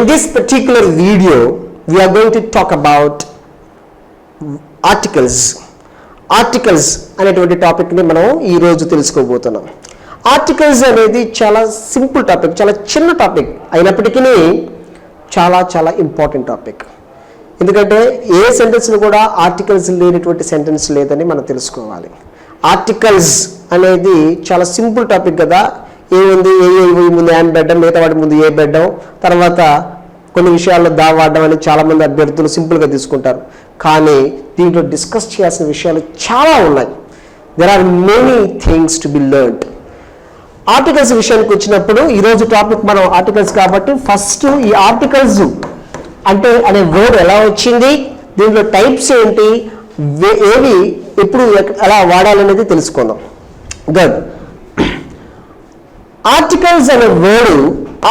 In this particular video, we are going to talk about articles అనేటువంటి టాపిక్ని మనం ఈరోజు తెలుసుకోబోతున్నాం. ఆర్టికల్స్ అనేది చాలా సింపుల్ టాపిక్ చాలా చిన్న టాపిక్ అయినప్పటికీ చాలా చాలా ఇంపార్టెంట్ టాపిక్ ఎందుకంటే ఏ సెంటెన్స్ని కూడా ఆర్టికల్స్ లేనటువంటి సెంటెన్స్ లేదని మనం తెలుసుకోవాలి. ఆర్టికల్స్ అనేది చాలా సింపుల్ టాపిక్ కదా. ఏముంది ఏ ఏ ముందు యాన్ బెడ్డం మిగతా వాటి ముందు ఏ బెడ్డం? తర్వాత కొన్ని విషయాల్లో దావాడడం అని చాలామంది అభ్యర్థులు సింపుల్గా తీసుకుంటారు. కానీ దీంట్లో డిస్కస్ చేయాల్సిన విషయాలు చాలా ఉన్నాయి. There are many things to be learned articles విషయానికి వచ్చినప్పుడు ఈరోజు టాపిక్ మనం ఆర్టికల్స్ కాబట్టి ఫస్ట్ ఈ ఆర్టికల్స్ అంటే అనే వర్డ్ ఎలా వచ్చింది? దీంట్లో టైప్స్ ఏంటి? ఏవి ఎప్పుడు ఎలా వాడాలనేది తెలుసుకుందాం. గుడ్ ఆర్టికల్స్ అనే వర్డు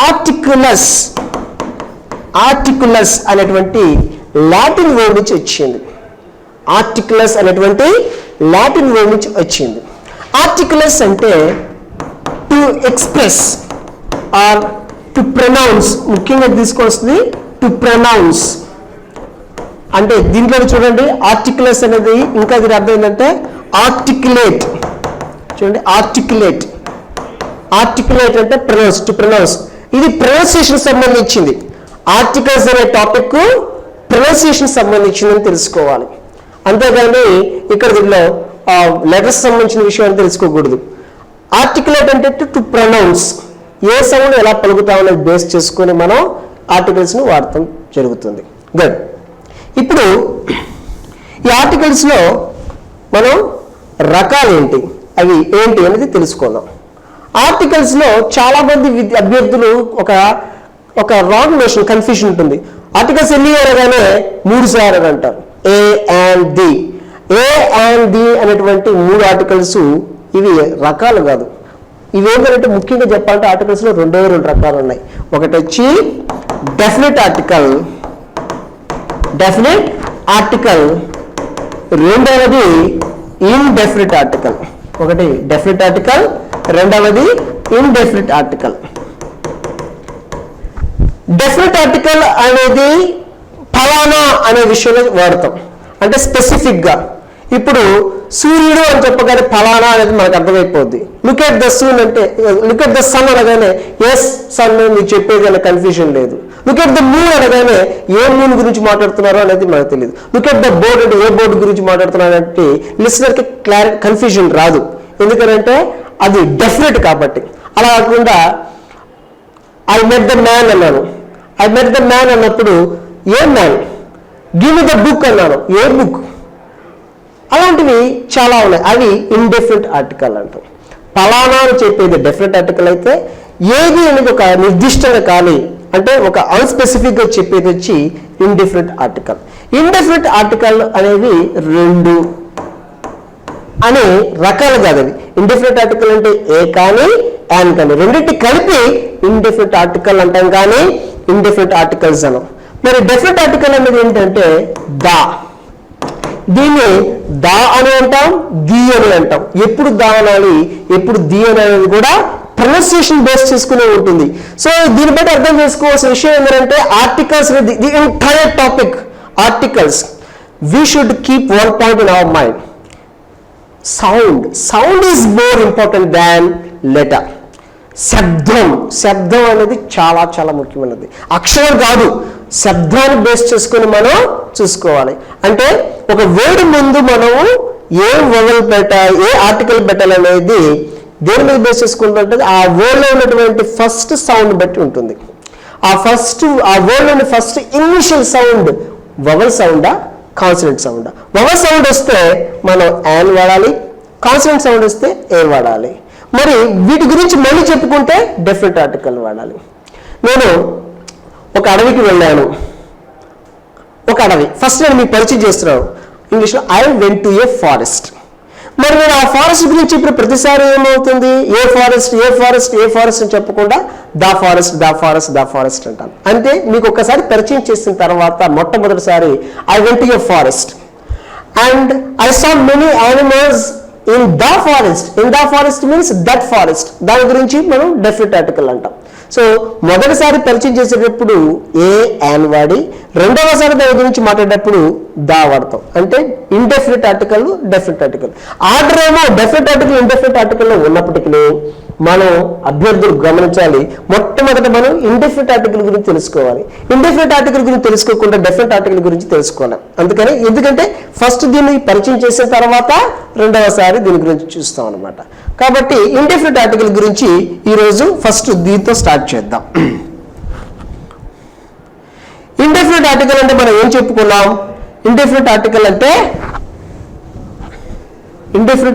ఆర్టికులస్ ఆర్టికులస్ అనేటువంటి లాటిన్ వర్డ్ నుంచి వచ్చింది. ఆర్టికులస్ అనేటువంటి లాటిన్ వర్డ్ నుంచి వచ్చింది. ఆర్టికులస్ అంటే to express or to pronounce ముఖ్యంగా తీసుకొస్తుంది టు ప్రొనౌన్స్ అంటే దీంట్లో చూడండి ఆర్టికులస్ అనేది ఇంకా దీని అర్థం ఏంటంటే ఆర్టికులేట్ చూడండి ఆర్టికులేట్ ఆర్టికులేట్ అంటే ప్రొనౌన్స్ టు ప్రొనౌన్స్ ఇది ప్రొనౌన్సియేషన్ సంబంధించింది. ఆర్టికల్స్ అనే టాపిక్ ప్రొనౌన్సియేషన్ సంబంధించిందని తెలుసుకోవాలి. అంతేగాని ఇక్కడ దీనిలో లెటర్స్ సంబంధించిన విషయాన్ని తెలుసుకోకూడదు. ఆర్టికులేట్ అంటే టు ప్రొనౌన్స్ ఏ సౌండ్ ఎలా పలుకుతామనేది బేస్ చేసుకొని మనం ఆర్టికల్స్ను వాడటం జరుగుతుంది. గుడ్ ఇప్పుడు ఈ ఆర్టికల్స్లో మనం రకాలు ఏంటి? అవి ఏంటి అనేది తెలుసుకుందాం. ఆర్టికల్స్లో చాలా మంది విద్య అభ్యర్థులు ఒక ఒక రాంగ్ నోషన్ కన్ఫ్యూషన్ ఉంటుంది. ఆర్టికల్స్ ఎన్ని అనగానే మూడు సార్లు అంటారు. A and the a and the అనేటువంటి మూడు ఆర్టికల్స్ ఇవి రకాలు కాదు. ఇవేంటంటే ముఖ్యంగా చెప్పాలంటే ఆర్టికల్స్లో రెండో రెండు రకాలు ఉన్నాయి. ఒకటి వచ్చి డెఫినెట్ ఆర్టికల్ డెఫినెట్ ఆర్టికల్ రెండవది ఇన్డెఫినెట్ ఆర్టికల్ ఒకటి డెఫినెట్ ఆర్టికల్ రెండవది ఇన్డెఫినెట్ ఆర్టికల్ డెఫినెట్ ఆర్టికల్ అనేది ఫలానా అనే విషయంలో వాడతాం. అంటే స్పెసిఫిక్గా ఇప్పుడు సూర్యుడు అని చెప్పగానే ఫలానా అనేది మనకు అర్థమైపోద్ది. లుక్ ఎట్ ద సూన్ అంటే లుక్ ఎట్ ద సన్ అనగానే ఎస్ సన్ మీరు చెప్పేది అనే కన్ఫ్యూజన్ లేదు. లుక్ ఎట్ ద మూన్ అనగానే ఏ మూన్ గురించి మాట్లాడుతున్నారో అనేది మనకు తెలియదు లుక్ ఎట్ ద బోర్డ్ అంటే ఏ బోర్డు గురించి మాట్లాడుతున్నారు అంటే లిసనర్కి క్లారి కన్ఫ్యూజన్ రాదు. ఎందుకంటే అది డెఫినెట్ కాబట్టి. అలా కాకుండా ఐ మెట్ ద మ్యాన్ అన్నాను. ఐ మెట్ ద మ్యాన్ అన్నప్పుడు a man give the book అన్నాను. ఏ బుక్ అలాంటివి చాలా ఉన్నాయి. అవి ఇండెఫినెట్ ఆర్టికల్ అంటాం ఫలానా అని చెప్పేది డెఫినెట్ ఆర్టికల్ అయితే ఏది అనేది ఒక నిర్దిష్టంగా కానీ అంటే ఒక అన్స్పెసిఫిక్గా చెప్పేది వచ్చి ఇండెఫినెట్ ఆర్టికల్ ఇండెఫినెట్ ఆర్టికల్ అనేవి రెండు అనే రకాలు కాదు అవి. ఆర్టికల్ అంటే ఏ కానీ యాన్ కానీ. రెండింటి కలిపి ఇండిఫినెట్ ఆర్టికల్ అంటాం కానీ ఇండిఫినెట్ ఆర్టికల్స్ అనం మరి డెఫినెట్ ఆర్టికల్ అనేది ఏంటంటే దా. దీన్ని దా అని అంటాం ది అని అంటాం. ఎప్పుడు దా అనాలి ఎప్పుడు ది అని అనేది కూడా ప్రొనౌన్సియేషన్ బేస్ చేసుకునే ఉంటుంది. సో దీన్ని బట్టి అర్థం చేసుకోవాల్సిన విషయం ఏంటంటే articles the entire topic articles we should keep one point in our mind sound sound is more important than letter శబ్దం శబ్దం అనేది చాలా చాలా ముఖ్యమైనది. అక్షరం కాదు. శబ్దాన్ని బేస్ చేసుకొని మనం చూసుకోవాలి. అంటే ఒక వర్డ్ ముందు మనము ఏ వవల్ పెట్టాలి ఏ ఆర్టికల్ పెట్టాలనేది దేని మీద బేస్ చేసుకుంటుంటే ఆ వర్డ్లో ఉన్నటువంటి ఫస్ట్ సౌండ్ బట్టి ఉంటుంది. ఆ ఫస్ట్ ఆ వర్డ్లోని ఫస్ట్ ఇనిషియల్ సౌండ్ వవల్ సౌండా కాన్సనెంట్ సౌండ్. వవల్ సౌండ్ వస్తే మనం యాన్ వాడాలి కాన్సనెంట్ సౌండ్ వస్తే ఏ వాడాలి. మరి వీటి గురించి మళ్ళీ చెప్పుకుంటే డెఫినెట్ ఆర్టికల్ వాడాలి. నేను ఒక అడవికి వెళ్ళాను. ఒక అడవి. ఫస్ట్ నేను మీకు పరిచయం చేస్తున్నాను. ఇంగ్లీష్లో I went to a forest మరి నేను ఆ ఫారెస్ట్ గురించి ఇప్పుడు ప్రతిసారి ఏమవుతుంది? A forest a forest a forest అని చెప్పకుండా the forest the forest the forest అంటాను. అంటే మీకు ఒక్కసారి పరిచయం చేసిన తర్వాత మొట్టమొదటిసారి I went a forest and I saw many animals in the forest in the forest means that forest దాని గురించి మనం డెఫినెట్ ఆర్టికల్ అంటాం. సో మొదటిసారి పరిచయం చేసేటప్పుడు ఏ యాన్ వాడి రెండవసారి దాని గురించి మాట్లాడేటప్పుడు దా వాడతాం. అంటే indefinite article definite article order ఏమో డెఫినెట్ ఆర్టికల్ ఇండెఫినెట్ ఆర్టికల్లో ఉన్నప్పటికీ మనం అభ్యర్థులు గమనించాలి. మొట్టమొదట మనం ఇండెఫినెట్ ఆర్టికల్ గురించి తెలుసుకోవాలి. ఇండెఫినెట్ ఆర్టికల్ గురించి తెలుసుకోకుండా డెఫినెట్ ఆర్టికల్ గురించి తెలుసుకోవాలి. అందుకని ఎందుకంటే ఫస్ట్ దీన్ని పరిచయం చేసిన తర్వాత రెండవసారి దీని గురించి చూస్తాం అనమాట కాబట్టి ఇండెఫినెట్ ఆర్టికల్ గురించి ఈరోజు ఫస్ట్ దీంతో స్టార్ట్ చేద్దాం. ఇండెఫినెట్ ఆర్టికల్ అంటే మనం ఏం చెప్పుకున్నాం? ఇండెఫినెట్ ఆర్టికల్ అంటే ఇండెఫినెట్